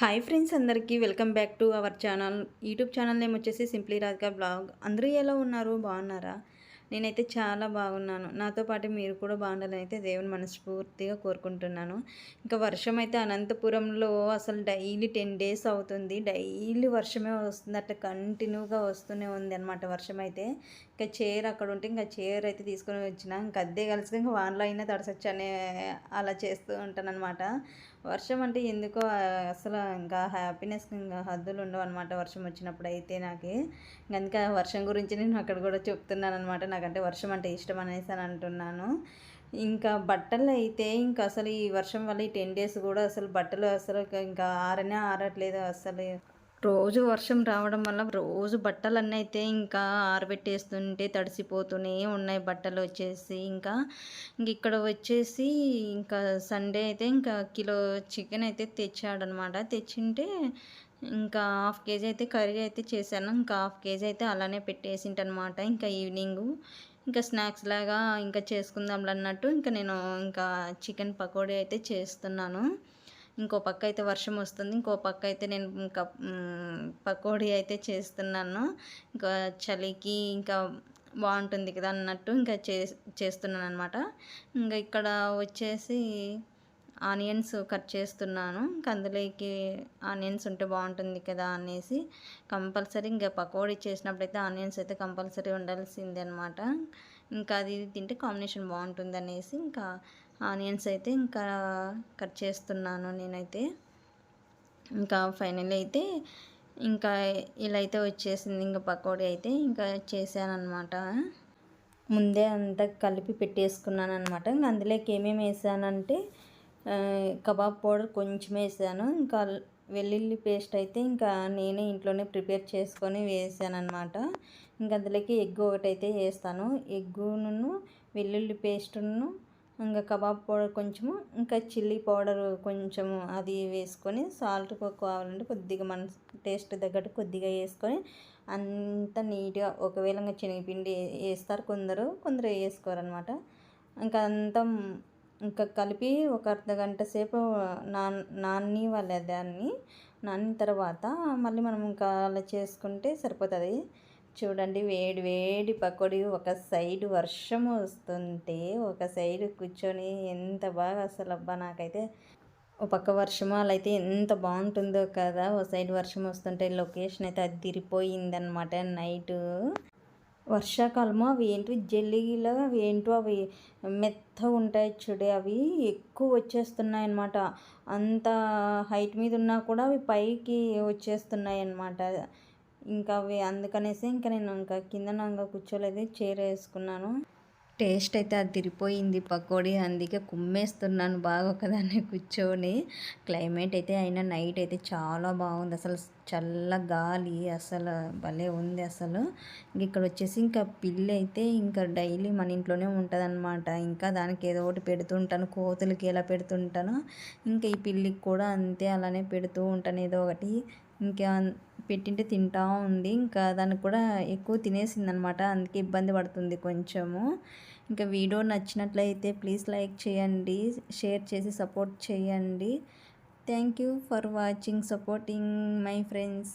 Hi friends అందరికీ welcome back to our channel. YouTube channel name వచ్చేసి simply Radhika blog. అందరూ ఎలా ఉన్నారు? బాగున్నారా? నేనైతే చాలా బాగున్నాను. నాతో పాటు మీరు కూడా బాగుండాలని అయితే దేవుని మనస్ఫూర్తిగా కోరుకుంటున్నాను. ఇంకా వర్షం అయితే అనంతపురంలో అసలు డైలీ టెన్ డేస్ అవుతుంది. డైలీ వర్షమే వస్తుంది అట్లా కంటిన్యూగా వస్తూనే ఉంది అనమాట వర్షం అయితే ఇంకా చైర్ అక్కడ ఉంటే ఇంకా చైర్ అయితే తీసుకొని వచ్చిన. ఇంకా అద్దె కలిసి ఇంకా వానలో అయినా తడసొచ్చు అనే అలా చేస్తూ ఉంటాను అనమాట వర్షం అంటే ఎందుకో అసలు ఇంకా హ్యాపీనెస్ ఇంకా హద్దులు ఉండవు అనమాట వర్షం వచ్చినప్పుడు అయితే నాకు. ఇంకా వర్షం గురించి నేను అక్కడ కూడా చెప్తున్నాను అనమాట నాకంటే వర్షం అంటే ఇష్టం అనేసి అని అంటున్నాను. ఇంకా బట్టలు అయితే ఇంకా అసలు ఈ వర్షం వల్ల ఈ టెన్ డేస్ కూడా అసలు బట్టలు అసలు ఇంకా ఆరనే ఆరట్లేదు అసలు. రోజు వర్షం రావడం వల్ల రోజు బట్టలన్నీ అయితే ఇంకా ఆరబెట్టేస్తుంటే తడిసిపోతూనే ఉన్నాయి బట్టలు వచ్చేసి. ఇంకా ఇంక ఇక్కడ వచ్చేసి ఇంకా సండే అయితే ఇంకా కిలో చికెన్ అయితే తెచ్చాడనమాట. తెచ్చింటే ఇంకా హాఫ్ కేజీ అయితే కర్రీ అయితే చేశాను. ఇంకా హాఫ్ కేజీ అయితే అలానే పెట్టేసింటనమాట. ఇంకా ఈవినింగ్ ఇంకా స్నాక్స్ లాగా ఇంకా చేసుకుందాం అన్నట్టు ఇంకా నేను ఇంకా చికెన్ పకోడీ అయితే చేస్తున్నాను. ఇంకో పక్క అయితే వర్షం వస్తుంది. ఇంకో పక్క అయితే నేను ఇంకా పకోడీ అయితే చేస్తున్నాను. ఇంకా చలికి ఇంకా బాగుంటుంది కదా అన్నట్టు ఇంకా చే చేస్తున్నాను అనమాట ఇంకా ఇక్కడ వచ్చేసి ఆనియన్స్ కట్ చేస్తున్నాను. ఇంకా అందులోకి ఆనియన్స్ ఉంటే బాగుంటుంది కదా అనేసి కంపల్సరీ ఇంకా పకోడీ చేసినప్పుడైతే ఆనియన్స్ అయితే కంపల్సరీ ఉండాల్సిందే అనమాట ఇంకా అది తింటే కాంబినేషన్ బాగుంటుంది అనేసి ఇంకా ఆనియన్స్ అయితే ఇంకా కట్ చేస్తున్నాను నేనైతే. ఇంకా ఫైనల్ అయితే ఇంకా ఇలా అయితే వచ్చేసింది ఇంకా పకోడీ అయితే ఇంకా చేశానమాట ముందే అంతా కలిపి పెట్టేసుకున్నాను అనమాట ఇంకా అందులోకి ఏమేమి వేసానంటే కబాబ్ పౌడర్ కొంచెం వేసాను. ఇంకా వెల్లుల్లి పేస్ట్ అయితే ఇంకా నేనే ఇంట్లోనే ప్రిపేర్ చేసుకొని వేసాను అనమాట ఇంకా అందులోకి ఎగ్ ఒకటైతే వేస్తాను. ఎగ్గును వెల్లుల్లి పేస్టును ఇంకా కబాబ్ పౌడర్ కొంచెము ఇంకా చిల్లీ పౌడర్ కొంచెము అది వేసుకొని సాల్ట్ కావాలంటే కొద్దిగా మన టేస్ట్ తగ్గట్టు కొద్దిగా వేసుకొని అంత నీట్గా ఒకవేళ ఇంకా శనగపిండి వేస్తారు కొందరు కొందరు వేసుకోరు అనమాట ఇంకా అంతా ఇంకా కలిపి ఒక అర్ధ గంట సేపు నాన్ నాన్ని వాళ్ళ దాన్ని నానిన తర్వాత మళ్ళీ మనం ఇంకా అలా చేసుకుంటే సరిపోతుంది. చూడండి వేడి వేడి పకోడీ ఒక సైడ్ వర్షం వస్తుంటే ఒక సైడ్ కూర్చొని ఎంత బాగా అసలు అబ్బా నాకైతే ఒక పక్క వర్షం అయితే ఎంత బాగుంటుందో కదా ఒక సైడ్ వర్షం వస్తుంటే లొకేషన్ అయితే అది తిరిపోయిందనమాట నైట్. వర్షాకాలము అవి ఏంటి? జల్లీలో అవి ఏంటో అవి మెత్తగా ఉంటాయి చూడే. అవి ఎక్కువ వచ్చేస్తున్నాయి అన్నమాట అంత హైట్ మీద ఉన్నా కూడా అవి పైకి వచ్చేస్తున్నాయి అన్నమాట ఇంకా అవి అందుకనేసి ఇంకా నేను ఇంకా కింద కూర్చోలేదు చీర వేసుకున్నాను. టేస్ట్ అయితే అది తిరిపోయింది పకోడీ అందుకే కుమ్మేస్తున్నాను బాగా ఒకదాన్ని కూర్చొని. క్లైమేట్ అయితే అయినా నైట్ అయితే చాలా బాగుంది. అసలు చల్ల గాలి అసలు భలే ఉంది అసలు. ఇక్కడ వచ్చేసి ఇంకా పిల్లి అయితే ఇంకా డైలీ మన ఇంట్లోనే ఉంటుంది ఇంకా దానికి ఏదో ఒకటి పెడుతుంటాను. కోతులకి ఎలా పెడుతుంటాను ఇంకా ఈ పిల్లికి కూడా అంతే అలానే పెడుతూ ఉంటాను ఏదో ఒకటి. ఇంకా పెట్టింటే తింటా ఉంది. ఇంకా దానికి కూడా ఎక్కువ తినేసింది అనమాట అందుకే ఇబ్బంది పడుతుంది కొంచెము. ఇంకా వీడియో నచ్చినట్లయితే ప్లీజ్ లైక్ చేయండి. షేర్ చేసి సపోర్ట్ చేయండి. Thank you for watching supporting my friends.